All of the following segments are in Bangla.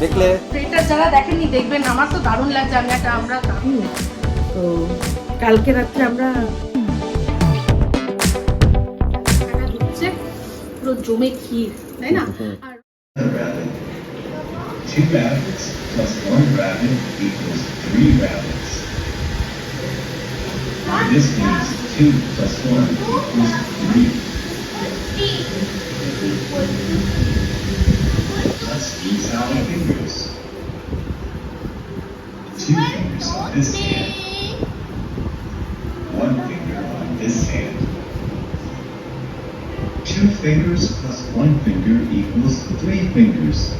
দেখলে? এটা যারা দেখেননি দেখবেন আমার তো দারুণ লাগছে আমি একটা আমরা দারুণ তো কালকে রাত্রে আমরা পুরো জমে ক্ষীর তাই না আর Two rabbits plus one rabbit equals three rabbits. And This means two plus one equals three. Let's use our fingers. Two fingers on this hand. One finger on this hand. Two fingers plus one finger equals three fingers.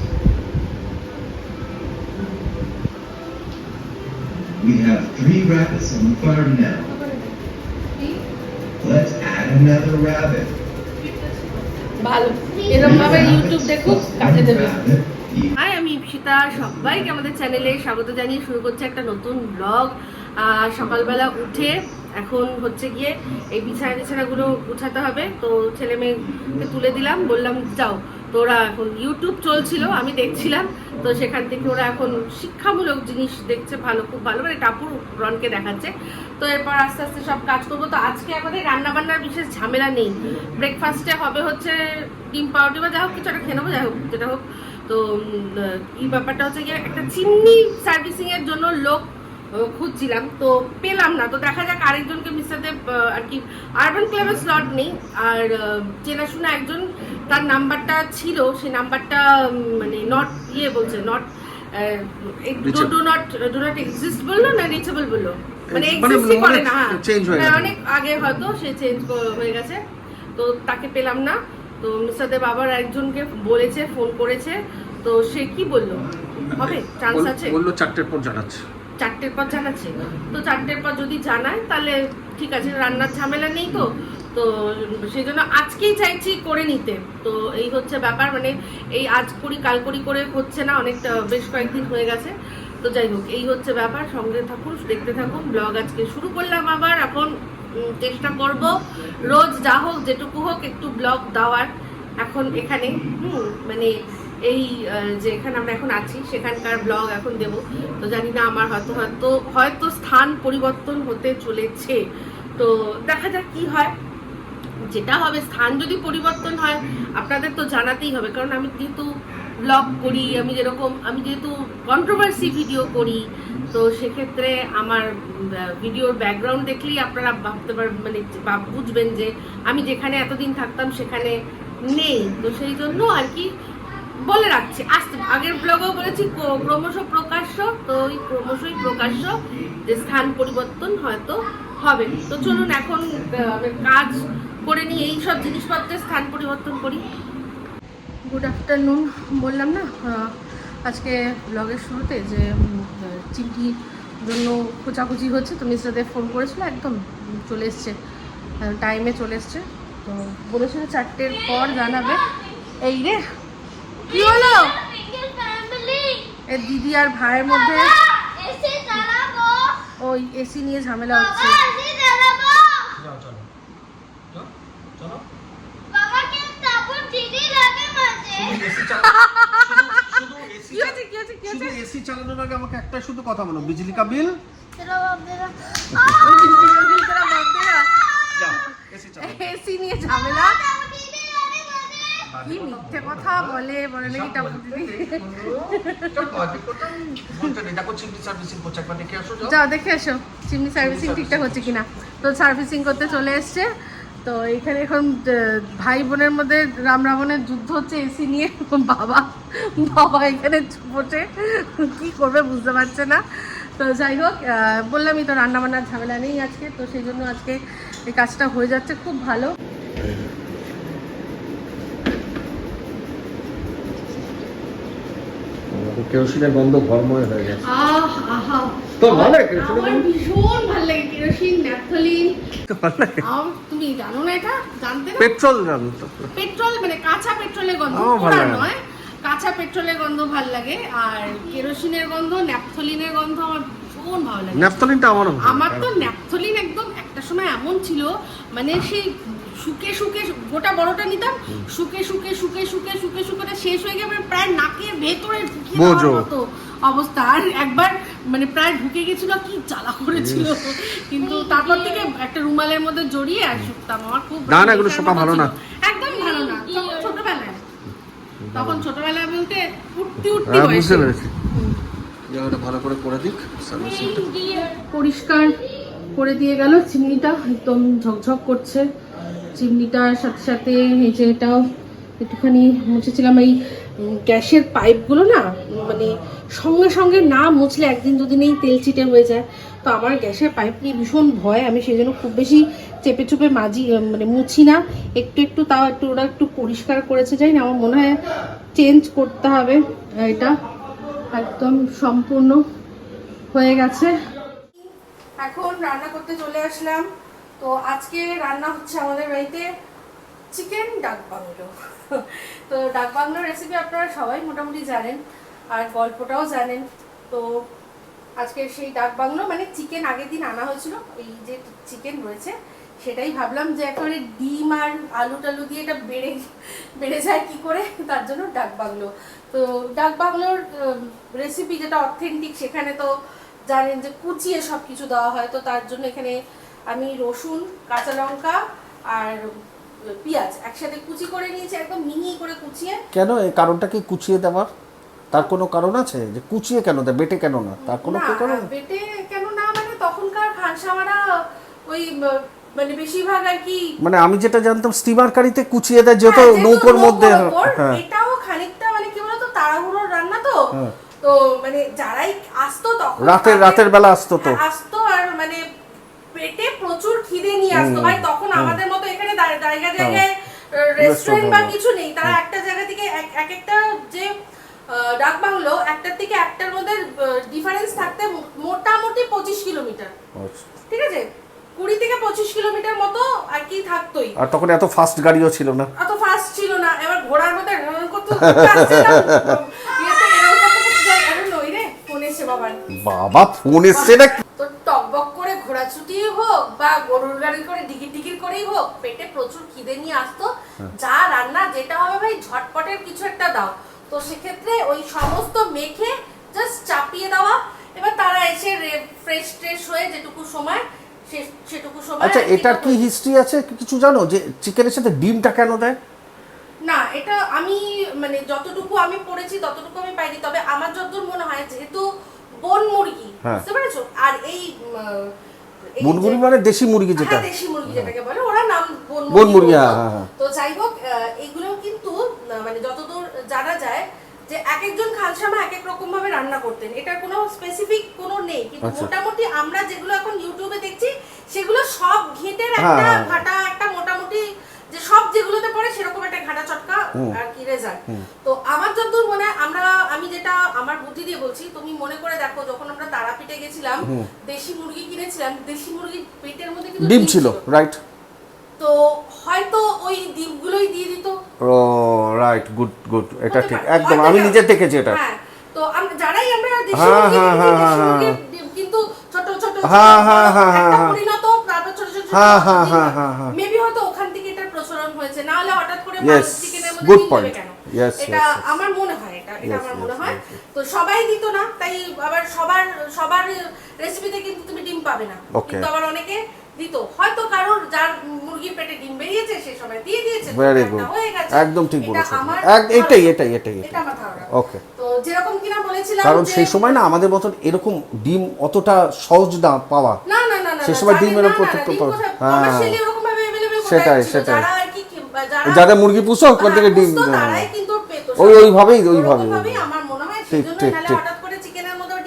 We have three rabbits on the farm now. Let's add another rabbit. ভালো। এরকম ভাবে ইউটিউব দেখুক, কাজে দেবে। হাই, আমি ইপসিতা সবাইকে আমাদের চ্যানেলে স্বাগত জানিয়ে শুরু করছে একটা নতুন ব্লগ সকালবেলা উঠে এখন হচ্ছে গিয়ে এই বিছানা বিছানাগুলো উঠাতে হবে। তো ছেলে মেয়েকে তুলে দিলাম, বললাম, যাও। তো ওরা এখন ইউটিউব চলছিল, আমি দেখছিলাম। তো সেখান থেকে ওরা এখন শিক্ষামূলক জিনিস দেখছে ভালো, খুব ভালো। মানে টাপুর রনকে দেখাচ্ছে। তো এরপর আস্তে আস্তে সব কাজ করব। তো আজকে আমাদের রান্না বান্নার বিশেষ ঝামেলা নেই। ব্রেকফাস্টে হবে হচ্ছে ডিম পাউডার বা যা হোক, কিছু একটা খেয়ে নেব, যাই হোক, যেটা হোক। তো এই ব্যাপারটা হচ্ছে গিয়ে একটা চিমনি সার্ভিসিং এর জন্য লোক খুঁজছিলাম তো পেলাম না। তো দেখা যাক আরেকজনকে মিস্টার সাথে আর কি। আরবান ক্লাবের স্লট নেই আর চেনাশোনা একজন তার নাম্বারটা ছিল সেই নাম্বারটা মানে নট ইয়ে বলছে not do not do not exist বলল না রিচেবল বলল? মানে মানে এক্সিস্টই করে অনেক না হ্যাঁ গেছে। অনেক আগে হয়তো সে চেঞ্জ হয়ে গেছে। তো তাকে পেলাম না। তো মিস্টার দেব আবার একজনকে বলেছে ফোন করেছে। তো সে কি বলল? হবে? চান্স আছে? বলল চারটের পর জানাচ্ছে। চারটের পর জানাচ্ছে তো চারটের পর যদি জানায়, তাহলে ঠিক আছে, রান্নার ঝামেলা নেই তো। তো সেই জন্য আজকেই চাইছি করে নিতে। তো এই হচ্ছে ব্যাপার মানে এই আজ করি, কাল করি করে হচ্ছে না, অনেকটা বেশ কয়েকদিন হয়ে গেছে। তো যাই হোক, এই হচ্ছে ব্যাপার, সঙ্গে থাকুন, দেখতে থাকুন, ব্লগ আজকে শুরু করলাম আবার। এখন চেষ্টা করব রোজ যা হোক, যেটুকু হোক একটু ব্লগ দেওয়ার। এখন এখানে, হুম মানে এই যে এখানে আমরা এখন আছি, সেখানকার ব্লগ এখন দেব। তো জানি না আমার হয়তো হয়তো হয়তো স্থান পরিবর্তন হতে চলেছে। তো দেখা যাক কি হয়। যেটা হবে, স্থান যদি পরিবর্তন হয়, আপনাদের তো জানাতেই হবে। কারণ আমি যেহেতু ব্লগ করি, আমি যেরকম, আমি যেহেতু কন্ট্রোভার্সি ভিডিও করি, তো সেক্ষেত্রে আমার ভিডিওর ব্যাকগ্রাউন্ড দেখলেই আপনারা ভাবতে পার মানে বুঝবেন যে আমি যেখানে এতদিন থাকতাম, সেখানে নেই। তো সেই জন্য আর কি বলে রাখছি। আসতে আগের ব্লগেও বলেছি, ক্র- ক্রমশ প্রকাশ্য, তো ওই ক্রমশই প্রকাশ্য যে স্থান পরিবর্তন হয়তো হবে। তো চলুন এখন কাজ করে নিয়ে এই সব জিনিসপত্রের স্থান পরিবর্তন করি। গুড আফটারনুন বললাম না আজকে ব্লগের শুরুতে যে চিমটির জন্য খোঁচাখুচি হচ্ছে, তো মিস্টারদের ফোন করেছিল, একদম চলে এসছে টাইমে চলে এসছে, তো বলেছিল চারটের পর জানাবে। এই রে কি হলো? এ দিদি আর ভাইয়ের মধ্যে ওই এসি নিয়ে ঝামেলা হচ্ছে। এসি চালানোর আগে আমাকে একটা শুধু কথা বলো। বিজলি কা বিল? এসি নিয়ে ঝামেলা? কি মিথ্যে কথা বলে? বলে নাকি দেখে যাও। দেখে এসো চিমনি সার্ভিসিং ঠিকঠাক হচ্ছে কিনা? তো সার্ভিসিং করতে চলে এসছে। তো এখানে এখন ভাই বোনের মধ্যে রাম রাবণের যুদ্ধ হচ্ছে এসি নিয়ে। বাবা বাবা এখানে বসে। কি করবে বুঝতে পারছে না। তো যাই হোক বললামই তো রান্না বান্নার ঝামেলা নেই আজকে। তো সেই জন্য আজকে এই কাজটা হয়ে যাচ্ছে। খুব ভালো। কেরোসিনের গন্ধ ঘরময় হয়ে গেছে। আহ আহা। তোর ভালো লাগে আমার ভীষণ ভালো লাগে কেরোসিন আম- তুমি জানো না এটা? জানতে পেট্রোল জানো তো। পেট্রোল মানে কাঁচা পেট্রোলের গন্ধ ভালো। নয়। কাঁচা পেট্রোলের গন্ধ ভালো লাগে আর কেরোসিনের গন্ধ ন্যাপথলিনের গন্ধ আমার ভীষণ ভালো লাগে। ন্যাপথলিনটা আমারও আমার তো ন্যাপথলিন একদম একটা সময় এমন ছিল মানে সেই শুকে শুকে গোটা বড়টা নিতাম। শুকে শুকে শুকে শুকে শুকে শুকে শেষ হয়ে গেছে প্রায় নাকের ভেতরে ঢুকিয়ে দেওয়ার মতো অবস্থা। আর একবার মানে প্রায় ঢুকে গেছিল কি জ্বালা করেছিল। কিন্তু তারপর থেকে একটা রুমালের মধ্যে জড়িয়ে আর শুকতাম। আমার খুব না, না, এগুলো শোকা ভালো না। একদম ভালো না। ছোটবেলায়। তখন ছোটবেলায় বলতে উঠতি উঠতি হ্যাঁ বুঝতে পেরেছি। জায়গাটা ভালো করে করে দিক পরিষ্কার করে দিয়ে গেল চিমনিটা একদম ঝকঝক করছে। চিমনিটার সাথে সাথে এই এটাও একটুখানি মুছেছিলাম, এই গ্যাসের পাইপগুলো না মানে সঙ্গে সঙ্গে না মুছলে একদিন দুদিনেই তেল ছিটে হয়ে যায়। তো আমার গ্যাসের পাইপ নিয়ে ভীষণ ভয়, আমি সেই জন্য খুব বেশি চেপে চুপে মাজি মানে মুছি না। একটু একটু তাও একটু ওরা একটু পরিষ্কার করেছে, যাই না, আমার মনে হয় চেঞ্জ করতে হবে এটা। একদম সম্পূর্ণ হয়ে গেছে। এখন রান্না করতে চলে আসলাম। তো আজকে রান্না হচ্ছে আমাদের বাড়িতে চিকেন ডাক বাংলো। তো ডাক বাংলোর রেসিপি আপনারা সবাই মোটামুটি জানেন, আর গল্পটাও জানেন। তো আজকে সেই ডাক বাংলো মানে চিকেন আগের দিন আনা হয়েছিল, এই যে চিকেন রয়েছে, সেটাই ভাবলাম যে একেবারে ডিম আর আলু টালু দিয়ে এটা বেড়ে বেড়ে যায় কি করে, তার জন্য ডাক বাংলো। তো ডাক বাংলোর রেসিপি যেটা অথেন্টিক সেখানে তো জানেন যে কুচিয়ে সব কিছু দেওয়া হয়, তো তার জন্য এখানে আমি রসুন কাঁচা লঙ্কা আর পেঁয়াজ একসাথে কুচি করে নিয়েছি একদম মিহি করে কুচিয়ে। কেন? এই কারণটা কি কুচিয়ে দেওয়ার? তার কোনো কারণ আছে? যে কুচিয়ে কেন দেয়? বেটে কেন না? তার কোনো কি কারণ? বেটে কেন না মানে তখনকার খানসামারা ওই মানে বেশিরভাগ আর কি মানে আমি যেটা জানতাম স্টিমার কারিতে কুচিয়ে দেয় যেহেতু হ্যাঁ, নৌকোর মধ্যে হ্যাঁ। এটাও খানিকটা মানে কি বলতো তাড়াহুড়োর রান্না তো। হ্যাঁ। তো মানে যারাই আসতো তখন রাতের রাতের বেলা আসতো তো। আসতো আর মানে পেটে প্রচুর খিদে নিয়ে আসতো। ভাই তখন আমাদের মতো এখানে জায়গায় রেস্টুরেন্ট বা কিছু নেই তারা একটা জায়গা থেকে এক- এক একটা যে ডাক বাংলো একটার থেকে একটার মধ্যে ডিফারেন্স থাকতে মোটামুটি পঁচিশ কিলোমিটার। আচ্ছা। ঠিক আছে? কুড়ি থেকে পঁচিশ কিলোমিটার মতো আর কি থাকতোই। আর তখন এত ফাস্ট গাড়িও ছিল না। অত ফাস্ট ছিল না। এবার ঘোড়ার মধ্যে করতে যাই, আরে নই রে, ফোন এসছে বাবার। বাবা ফোন এসছে না তো টকবক করে ঘোরাছুটি হোক বা গরুর গাড়ি করে ডিকির টিকির করেই হোক পেটে প্রচুর খিদে নিয়ে আসতো। যা রান্না যেটা হবে ভাই ঝটপটের কিছু একটা দাও। তো সেক্ষেত্রে ওই সমস্ত মেখে জাস্ট চাপিয়ে দেওয়া। এবার তারা এসে ফ্রেশ ট্রেশ হয়ে যেটুকু সময় সেটুকু সময় আচ্ছা এটার কি হিস্ট্রি আছে? কিছু জানো? যে চিকেনের সাথে ডিমটা কেন দেয়? মানে যতটুকু আমি পড়েছি ততটুকু আমি পাইনি তবে আমার যতদূর মনে হয় যেহেতু বন মুরগি হ্যাঁ। বুঝতে পেরেছ আর এই যে- মানে দেশি মুরগি যেটা হ্যাঁ, দেশি মুরগি যেটাকে বলে ওরা নাম বন বন মুরগি, বলতো। হ্যাঁ। তো যাই হোক এগুলো কিন্তু মানে যতদূর জানা যায় যে এক একজন খানসামা এক এক রকম ভাবে রান্না করতেন এটার কোনো স্পেসিফিক কোনো নেই কিন্তু আচ্ছা। মোটামুটি আমরা যেগুলো এখন ইউটিউবে দেখছি সেগুলো সব ঘেঁটের একটা। ঘাটা একটা মোটামুটি যে সব যেগুলোতে পড়ে সেরকম একটা ঘাটা চটকা আর কি রেজাল্ট তো আমার যতদূর মনে হয় আমরা আমি যেটা আমার বুদ্ধি দিয়ে বলছি তুমি মনে করে দেখো যখন আমরা তারাপীঠে গেছিলাম দেশি মুরগি কিনেছিলাম দেশি মুরগির পেটের মধ্যে কিন্তু ডিম ছিল রাইট তো হয়তো ওই ডিমগুলোই দিয়ে দিত। ও রাইট গুড গুড এটা ঠিক একদম আমি। নিজে দেখেছি এটা। হ্যাঁ তো আম- যারাই আমরা দেশি হ্যাঁ, মুরগি হ্যাঁ, কিনেছি, হ্যাঁ, দেশি হ্যাঁ, মুরগির ডিম কিন্তু ছোট ছোট হ্যাঁ, হ্যাঁ, হ্যাঁ, একটা হ্যাঁ, পরিণত তারপর ছোট ছোট হ্যাঁ, হ্যাঁ, হ্যাঁ, হ্যাঁ, হ্যাঁ। মেবি হয়তো ওখান থেকে এটার প্রচলন হয়েছে না হলে হঠাৎ করে Yes, চিকেনের মধ্যে দেবে কেন? এটা. আমার মনে হয় এটা এটা আমার মনে হয়. তো সবাই দিত না তাই আবার সবার সবার রেসিপিতে কিন্তু তুমি ডিম পাবে না। কিন্তু আবার অনেকে দিত। হয়তো কারোর যার মুরগির পেটে ডিম বেরিয়েছে সে সময় দিয়ে দিয়েছে ভেরি গুড হয়ে গেছে। একদম ঠিক এক- এটাই এটাই এটাই এটা আমার ধারণা। ওকে তো যেরকম কিনা বলেছিলাম কারণ সেই সময় না আমাদের মতন এরকম ডিম অতটা সহজ না পাওয়া। না না না না সে সময় ডিমের প্রত্যেকটা হ্যাঁ। সেটাই, সেটাই। যারা মুরগি পুষো ওখান থেকে হ্যাঁ, ডিম কিন্তু ওই ওইভাবেই ওইভাবে আমার মনে হয় ঠিক, ঠিক, ঠিক।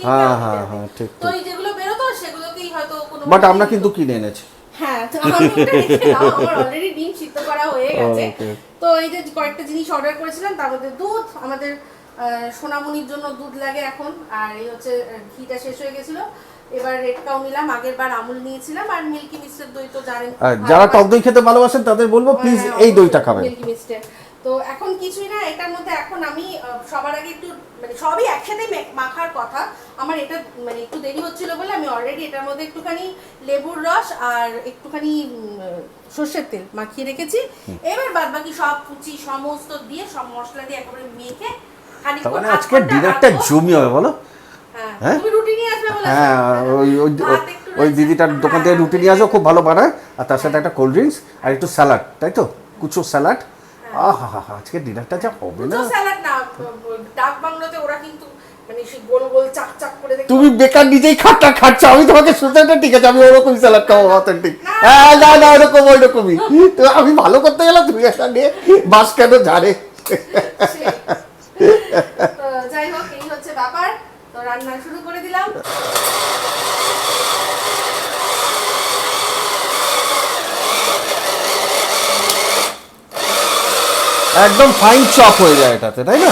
হ্যাঁ, হ্যাঁ, হ্যাঁ, ঠিক, তো ঠিক। এই যেগুলো বেরোতো সেগুলোকেই হয়তো কোনো বাট আমরা কিন্তু কিনে এনেছি। হ্যাঁ তো আমি ওটা রেখে দাও, আমার অলরেডি ডিম সিদ্ধ করা হয়ে গেছে। তো এই যে কয়েকটা জিনিস অর্ডার করেছিলাম তার মধ্যে দুধ আমাদের সোনামণির জন্য দুধ লাগে এখন। আর এই হচ্ছে ঘিটা শেষ হয়ে গেছিল। এবার রেড কাউ নিলাম আগের বার আমুল নিয়েছিলাম আর মিল্কি মিস্টের দই তো জানেন যারা টক দই খেতে ভালোবাসেন তাদের বলব প্লিজ হ্যাঁ, এই দইটা খাবেন। মিল্কি মিস্টের তো এখন কিছুই না এটার মধ্যে এখন আমি সবার আগে একটু মানে সবই একসাথে মাখার কথা। আমার এটা মানে একটু দেরি হচ্ছিল বলে আমি অলরেডি এটার মধ্যে একটুখানি লেবুর রস আর একটুখানি সর্ষের তেল মাখিয়ে রেখেছি। এবার বাদ বাকি সব কুচি সমস্ত দিয়ে সব মশলা দিয়ে একেবারে মেখে মানে আজকে ডিনারটা জমি হবে বলো? হ্যাঁ হ্যাঁ? হ্যাঁ ওই ওই ওই দিদিটার দোকান থেকে হ্যাঁ, রুটি নিয়ে আসো খুব ভালো বানায়। আর তার সাথে একটা কোল্ড ড্রিঙ্কস আর একটু স্যালাড তাই তো? কুচো স্যালাড আহা হা হা আজকে ডিনারটা যা হবে না। স্যালাড না ডাক বাংলোতে ওরা কিন্তু মানে তুমি বেকার নিজেই খাটটা খাচ্ছ আমি তোমাকে সুতরাং ঠিক আছে আমি ওরকম স্যালাড খাব অথেন্টিক হ্যাঁ না না ওরকম ওইরকমই তো আমি ভালো করতে গেলাম তুমি একটা নিয়ে বাস কেন জানে সেই। তো যাই হোক এই হচ্ছে ব্যাপার তো রান্না শুরু করে দিলাম। একদম ফাইন চপ হয়ে যায় এটাতে তাই না?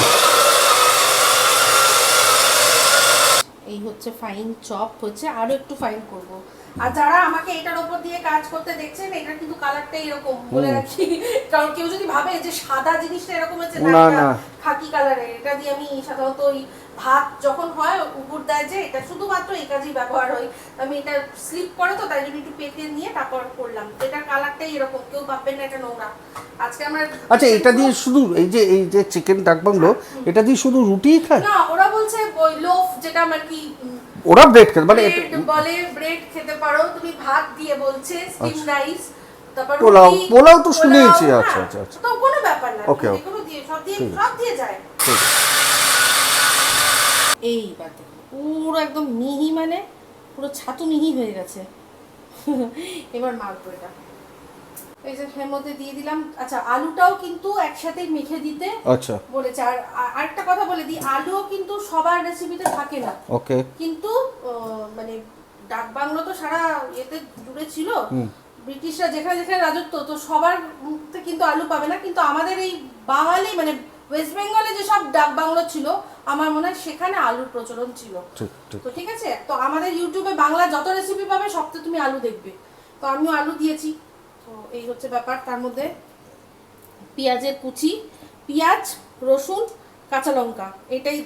এই হচ্ছে ফাইন চপ হচ্ছে আরও একটু ফাইন করব। আর যারা আমাকে এটার উপর দিয়ে কাজ করতে দেখছেন এটা কিন্তু কালারটা এরকম বলে রাখি। কারণ কেউ যদি ভাবে যে সাদা জিনিসটা এরকম হচ্ছে না না, খাকি কালারের এটা দিয়ে আমি সাধারণত ওই ভাত যখন হয় উপর দেয় যে এটা শুধুমাত্র এই কাজেই ব্যবহার হয়। আমি এটা স্লিপ করে তো তাই জন্য একটু পেতে নিয়ে তারপর করলাম। এটার কালারটাই এরকম কেউ ভাববেন না এটা নোংরা। আজকে আমার আচ্ছা এটা দিয়ে শুধু এই যে এই যে চিকেন ডাক বাংলো এটা দিয়ে শুধু রুটিই খায়? না ওরা বলছে ওই লোফ যেটা আমার কি উম, ওরা ব্রেড খেতে মানে বলে ব্রেড খেতে পারো তুমি ভাত দিয়ে বলছে স্টিম রাইস তারপর পোলাও, পোলাও তো আচ্ছা, হ্যাঁ, আচ্ছা, আচ্ছা। তো কোনো ব্যাপার না ওকে ওকে দিয়ে সব দিয়ে সব দিয়ে যায়। এই বাতে পুরো একদম মিহি মানে পুরো ছাতু মিহি হয়ে গেছে। এবার মারবো এটা। এই যে এর মধ্যে দিয়ে দিলাম। আচ্ছা আলুটাও কিন্তু একসাথে মেখে দিতে আচ্ছা। বলেছে। আর আরেকটা কথা বলে দিই আলুও কিন্তু সবার রেসিপিতে থাকে না। ওকে। কিন্তু মানে ডাক বাংলো তো সারা এতে জুড়ে ছিল। ব্রিটিশরা যেখানে যেখানে রাজত্ব তো সবার কিন্তু আলু পাবে না। কিন্তু আমাদের এই বাঙালি মানে ওয়েস্ট বেঙ্গলে যেসব ডাক বাংলো ছিল আমার মনে হয় সেখানে আলুর প্রচলন ছিল। তো ঠিক আছে? তো আমাদের ইউটিউবে বাংলা যত রেসিপি পাবে সবতে তুমি আলু দেখবে। তো আমিও আলু দিয়েছি। তো এই হচ্ছে ব্যাপার। তার মধ্যে পেঁয়াজের কুচি পেঁয়াজ রসুন কাঁচা লঙ্কা এটাই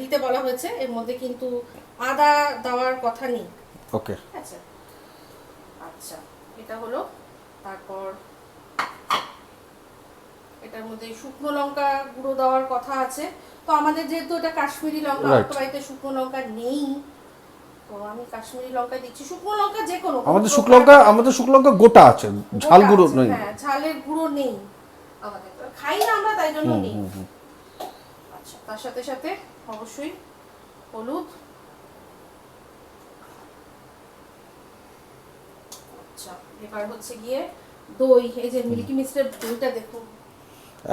দিতে বলা হয়েছে। এর মধ্যে কিন্তু আদা দেওয়ার কথা নেই। ওকে। আছে? আচ্ছা এটা হলো। তারপর এটার মধ্যে শুকনো লঙ্কা গুঁড়ো দেওয়ার কথা আছে। তো আমাদের যেহেতু এটা কাশ্মীরি লঙ্কা বাড়িতে শুকনো লঙ্কা নেই আমি কাশ্মীরি লঙ্কা দিচ্ছি। শুকনো লঙ্কা যে কোনো আমাদের শুকনো লঙ্কা আমাদের শুকনো লঙ্কা গোটা আছে ঝাল গুঁড়ো নেই। হ্যাঁ ঝালের গুঁড়ো নেই। আমাদের খাই না আমরা তাই জন্য নেই। আচ্ছা তার সাথে সাথে অবশ্যই হলুদ। আচ্ছা এবার হচ্ছে গিয়ে দই। এই যে মিল্কি দইটা দেখুন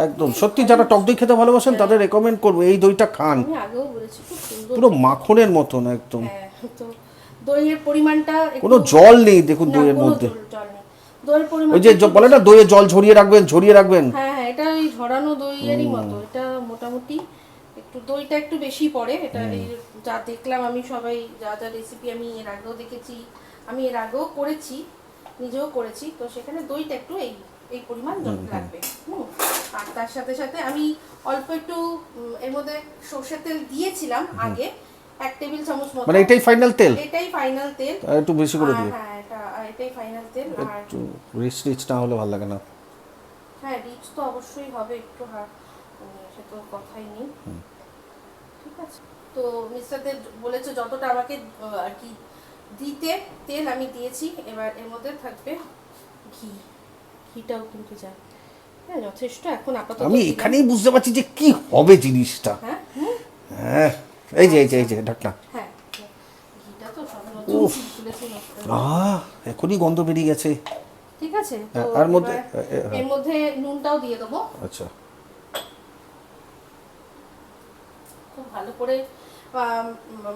একদম সত্যি যারা টক দই খেতে ভালোবাসেন তাদের রেকমেন্ড করব এই দইটা খান। আগেও বলেছি সুন্দর পুরো মাখনের মতন একদম। হ্যাঁ তো দইয়ের পরিমাণটা কোনো জল নেই দেখুন দইয়ের মধ্যে। জল- নেই। দইয়ের পরিমাণ ওই যে বলে না দইয়ে জল ঝরিয়ে রাখবেন ঝরিয়ে রাখবেন। হ্যাঁ হ্যাঁ এটা ওই ঝরানো দইয়েরই মতো এটা মোটামুটি একটু দইটা একটু বেশি পড়ে এটা যা দেখলাম আমি সবাই যা যা রেসিপি আমি এর আগেও দেখেছি আমি এর আগেও করেছি নিজেও করেছি তো সেখানে দইটা একটু এই এই পরিমাণ জল লাগবে। হুম। আর তার সাথে সাথে আমি অল্প একটু এর মধ্যে সর্ষের তেল দিয়েছিলাম আগে এক টেবিল চামচ মতো। মানে এটাই ফাইনাল তেল? এটাই ফাইনাল তেল। একটু বেশি করে হ্যাঁ, দিও। হ্যাঁ এটা এটাই ফাইনাল তেল। আর একটু রিচ রিচ না হলে ভালো লাগে না। হ্যাঁ রিচ তো অবশ্যই হবে একটু হ্যাঁ মানে সে তো কথাই নেই। ঠিক আছে। তো মিস্টারদের বলেছে যতটা আমাকে আর কি দিতে তেল আমি দিয়েছি। এবার এর মধ্যে থাকবে ঘি। ঘিটাও কিন্তু যায় হ্যাঁ যথেষ্ট। এখন আপাতত আমি এখানেই বুঝতে পারছি যে কি হবে জিনিসটা। হ্যাঁ হ্যাঁ। এই যে এই যে এই যে ঢাকনা হ্যাঁ উফ। আহ এখনই গন্ধ বেরিয়ে গেছে। ঠিক আছে হ্যাঁ, আর মধ্যে এ- এর মধ্যে নুনটাও দিয়ে দেবো। আচ্ছা। খুব ভালো করে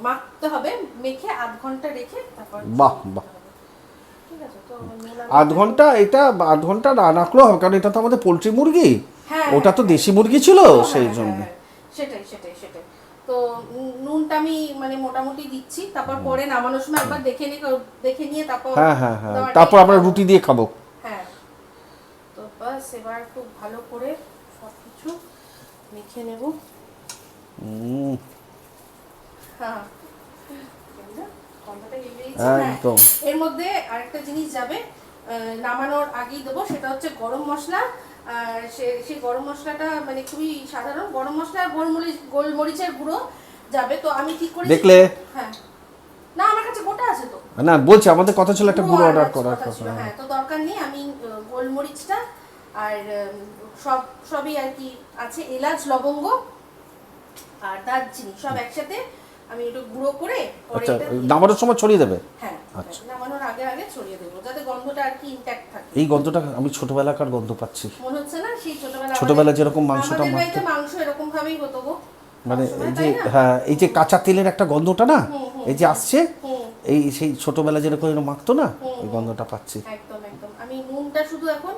মাখতে হবে মেখে আধ ঘণ্টা রেখে তারপর বাহ, বাহ। আধ ঘণ্টা এটা আধ ঘণ্টা না রাখলেও হবে কারণ এটা তো আমাদের পোলট্রি মুরগি। হ্যাঁ, ওটা তো হ্যাঁ, দেশি মুরগি ছিল হ্যাঁ, সেই হ্যাঁ, জন্য। হ্যাঁ, সেটাই সেটাই। তো নুনটা আমি মানে মোটামুটি দিচ্ছি তারপর পরে নামানোর সময় একবার দেখে নিয়ে দেখে নিয়ে তারপর হ্যাঁ হ্যাঁ হ্যাঁ। তারপর আমরা রুটি দিয়ে খাব। হ্যাঁ। তো বাস এবার খুব ভালো করে সব কিছু মেখে নেব। উম, হ্যাঁ। গন্ধটা হ্যাঁ, একদম। এর মধ্যে আরেকটা জিনিস যাবে নামানোর আগেই দেবো সেটা হচ্ছে গরম মশলা সে- সেই গরম মশলাটা মানে খুবই সাধারণ। গরম মশলা আর গোলমরিচ গোলমরিচের গুঁড়ো যাবে তো আমি ঠিক করেছি? দেখলে? হ্যাঁ। না আমার কাছে গোটা আছে তো। না বলছি আমাদের কথা ছিল একটা গুঁড়ো অর্ডার করার কথা হ্যাঁ তো দরকার নেই আমি গোলমরিচটা আর সব সবই আর কি আছে এলাচ লবঙ্গ আর দারচিনি সব একসাথে আমি একটু গুঁড়ো করে আচ্ছা নামানোর সময় ছড়িয়ে দেবে? হ্যাঁ আচ্ছা। নামানোর আগে আগে ছড়িয়ে দেবো যাতে গন্ধটা আর কি ইনট্যাক্ট থাকে। এই গন্ধটা আমি ছোটবেলাকার গন্ধ পাচ্ছি। মনে হচ্ছে না সেই ছোটবেলা আমাদের- যেরকম মাংসটা মাখতো। মাংস এরকম ভাবেই হতো গো। মানে এই যে হ্যাঁ এই যে কাঁচা তেলের একটা গন্ধটা না এই যে আসছে এই সেই ছোটবেলা যেরকম এরকম মাখতো না এই গন্ধটা পাচ্ছি। একদম একদম। আমি নুনটা শুধু এখন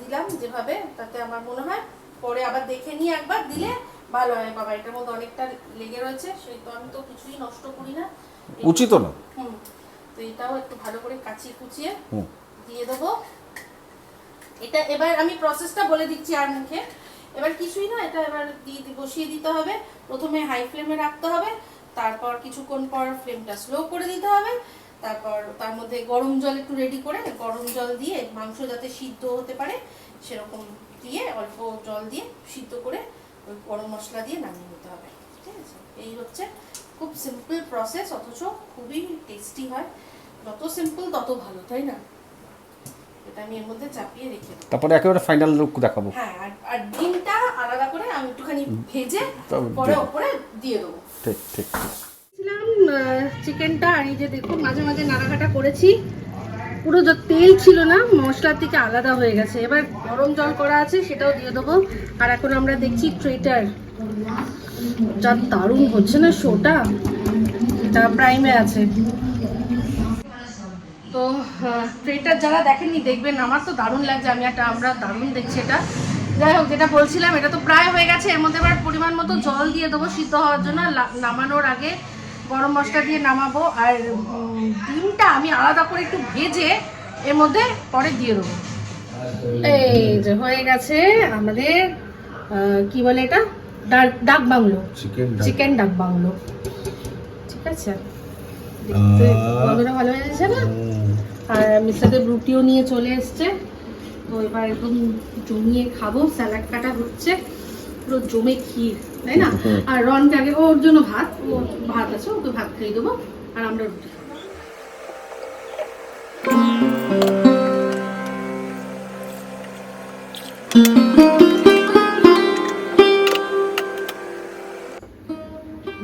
দিলাম যেভাবে তাতে আমার মনে হয় পরে আবার দেখে নিয়ে একবার দিলে ভালো হয় বাবা এটার মধ্যে অনেকটা লেগে রয়েছে সেই তো আমি তো কিছুই নষ্ট করি না। উচিত না। হুম তো এটাও একটু ভালো করে কাচিয়ে কুচিয়ে হুম। দিয়ে দেবো। এটা এবার আমি প্রসেসটা বলে দিচ্ছি আর মুখে। এবার কিছুই না এটা এবার দিয়ে বসিয়ে দিতে হবে। প্রথমে হাই ফ্লেমে রাখতে হবে তারপর কিছুক্ষণ পর ফ্লেমটা স্লো করে দিতে হবে। তারপর তার মধ্যে গরম জল একটু রেডি করে গরম জল দিয়ে মাংস যাতে সিদ্ধ হতে পারে সেরকম দিয়ে অল্প জল দিয়ে সিদ্ধ করে ওই গরম মশলা দিয়ে নামিয়ে নিতে হবে ঠিক আছে? এই হচ্ছে খুব সিম্পল প্রসেস অথচ খুবই টেস্টি হয়। যত সিম্পল তত ভালো তাই না? এটা আমি এর মধ্যে চাপিয়ে রেখে তারপরে একেবারে ফাইনাল লুক দেখাবো। হ্যাঁ আর আর ডিমটা আলাদা করে আমি একটুখানি ভেজে পরে ওপরে দিয়ে দেবো। ঠিক ঠিক ঠিক। ছিলাম চিকেনটা আর এই যে দেখুন মাঝে মাঝে নাড়াঘাটা করেছি। পুরো যা তেল ছিল না, মশলার থেকে আলাদা হয়ে গেছে। এবার গরম জল করা আছে, সেটাও দিয়ে দেবো। আর এখন আমরা দেখছি ট্রেটার। যা দারুণ হচ্ছে না শোটা? এটা প্রাইমে আছে। তো ট্রেটার যারা দেখেননি, দেখবেন আমার তো দারুণ লাগছে। আমি একটা, আমরা দারুণ দেখছি এটা। যাই হোক, যেটা বলছিলাম, এটা তো প্রায় হয়ে গেছে। এর মধ্যে এবার পরিমাণ মতো জল দিয়ে দেবো সিদ্ধ হওয়ার জন্য। নামানোর আগে গরম মশলা দিয়ে নামাবো আর ডিমটা আমি আলাদা করে একটু ভেজে এর মধ্যে পরে দিয়ে দেবো। এই যে হয়ে গেছে আমাদের কি বলে এটা? ডাক ডাক বাংলো। চিকেন ডাক। বাংলো। ঠিক আছে? দেখতে ভালো হয়ে যাচ্ছে না আর মিস্টারদের রুটিও নিয়ে চলে এসছে। তো এবার একদম জমিয়ে খাব। স্যালাড কাটা হচ্ছে। পুরো জমে ক্ষীর। তাই না? আর রনকে আগে ওর জন্য ভাত ও ভাত আছে ওকে ভাত খাইয়ে দেবো আর আমরা রুটি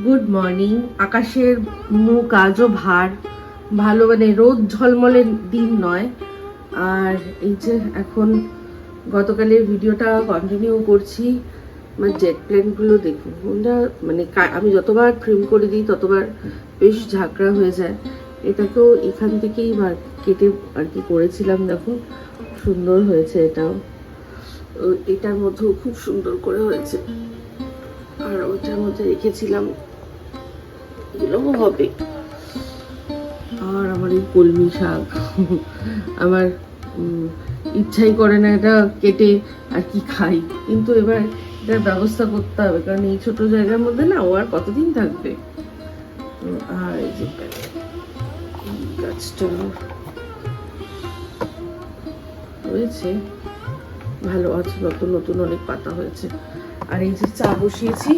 গুড মর্নিং আকাশের মুখ আজও ভার ভালো মানে রোদ ঝলমলে দিন নয়। আর এই যে এখন গতকালের ভিডিওটা কন্টিনিউ করছি। আমার জেট প্লেনগুলো দেখুন ওটা মানে আমি যতবার ট্রিম করে দিই, ততবার বেশ ঝাঁকড়া হয়ে যায়। এটাকেও এখান থেকেই কেটে আর কি করেছিলাম দেখুন সুন্দর হয়েছে এটাও। এটার মধ্যেও খুব সুন্দর করে হয়েছে। আর ওইটার মধ্যে রেখেছিলাম, এগুলোও হবে। আর আমার এই কলমি শাক, আমার ইচ্ছাই করে না এটা কেটে আর কি খাই। কিন্তু এবার এটার ব্যবস্থা করতে হবে, কারণ এই ছোট জায়গার মধ্যে না ও আর কতদিন থাকবে? আর এই যে গাছটা হয়েছে ভালো আছে, নতুন নতুন অনেক পাতা হয়েছে। আর এই যে চা বসিয়েছি।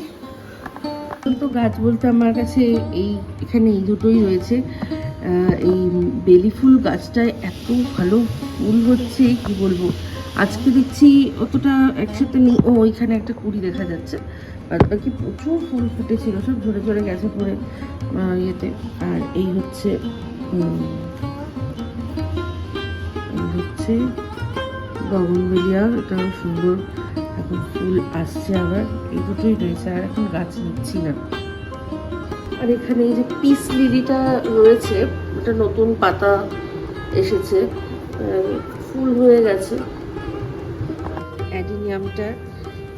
তো গাছ বলতে আমার কাছে এই, এখানে এই দুটোই রয়েছে। এই বেলি ফুল গাছটায় এত ভালো ফুল হচ্ছে, কি বলব? আজকে দেখছি অতটা একসাথে নেই। ও, ওইখানে একটা কুড়ি দেখা যাচ্ছে। বাদ বাকি প্রচুর ফুল ফুটেছিল, সব ঝরে ঝরে গেছে পরে ইয়েতে। আর এই হচ্ছে হচ্ছে গগনবেলিয়া এটাও সুন্দর, এখন ফুল আসছে আবার। এই দুটোই রয়েছে, আর এখন গাছ নিচ্ছি না। আর এখানে এই যে পিস লিলিটা রয়েছে এটা নতুন পাতা এসেছে ফুল হয়ে গেছে। অ্যাডিনিয়ামটার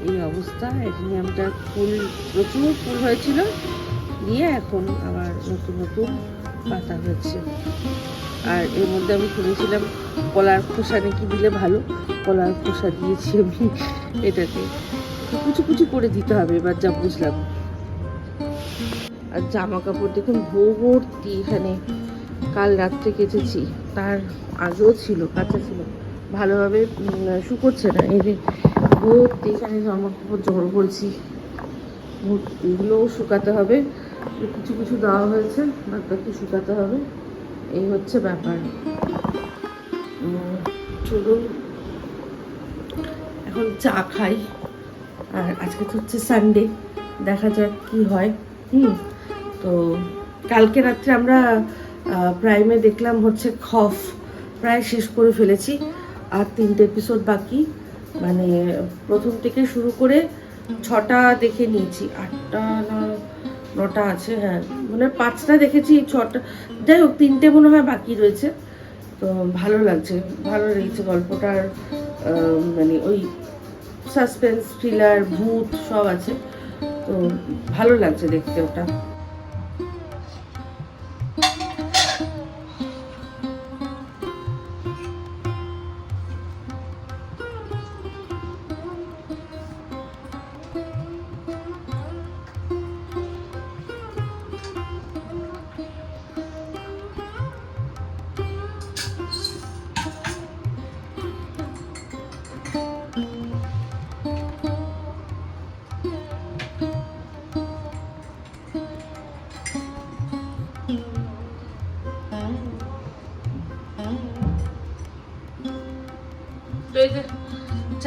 এই অবস্থা অ্যাডিনিয়ামটা ফুল, প্রচুর ফুল হয়েছিল, দিয়ে এখন আবার নতুন নতুন পাতা হয়েছে। আর এর মধ্যে আমি শুনেছিলাম কলার খোসা, নাকি দিলে ভালো? কলার খোসা দিয়েছি আমি এটাতে কুচি কুচি করে দিতে হবে, এবার যা বুঝলাম। আর জামা কাপড় দেখুন, ভর্তি এখানে। কাল রাত্রে কেচেছি, তার আগেও ছিল, কাঁচা ছিল। ভালোভাবে শুকোচ্ছে না। এই যে ভর্তি এখানে জামা কাপড় জড়ো করেছি ভর্তি এগুলোও শুকাতে হবে। কিছু কিছু দেওয়া হয়েছে বাকি শুকাতে হবে। এই হচ্ছে ব্যাপার। চলুন। এখন চা খাই। আর আজকে তো হচ্ছে সানডে দেখা যাক কি হয়। হুম, তো কালকে রাত্রে আমরা প্রাইমে দেখলাম হচ্ছে খফ। প্রায় শেষ করে ফেলেছি। আর তিনটে এপিসোড বাকি। মানে প্রথম থেকে শুরু করে ছটা দেখে নিয়েছি। আটটা না নটা আছে হ্যাঁ। মানে পাঁচটা দেখেছি, ছটা যাই হোক, তিনটে মনে হয় বাকি রয়েছে। তো ভালো লাগছে, ভালো লেগেছে গল্পটার মানে ওই সাসপেন্স থ্রিলার ভূত সব আছে। তো ভালো লাগছে দেখতে ওটা।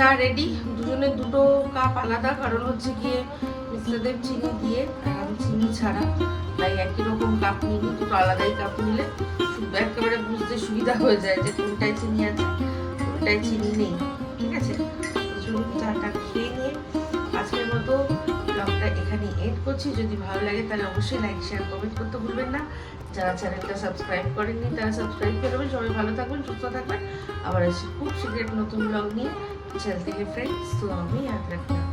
চা রেডি দুজনে দুটো কাপ আলাদা, কারণ হচ্ছে গিয়ে মিশ্রদেব চিনি দিয়ে আর চিনি ছাড়া। তাই একই রকম কাপ নিই দুটো আলাদাই কাপ নিলে একেবারে বুঝতে সুবিধা হয়ে যায় যে কোনটায় চিনি আছে কোনটায় চিনি নেই। ঠিক আছে? চাটা খেয়ে নিয়ে আজকের মতো ব্লগটা এখানে এড করছি। যদি ভালো লাগে তাহলে অবশ্যই লাইক শেয়ার কমেন্ট করতে ভুলবেন না। যারা চ্যানেলটা সাবস্ক্রাইব করেননি তারা সাবস্ক্রাইব করে সবাই ভালো থাকবেন, সুস্থ থাকবেন। আবার আসি খুব শীঘ্র নতুন ব্লগ নিয়ে। চ্যানেল থেকে ফ্রেন্ডস তো আমি আর রাখলাম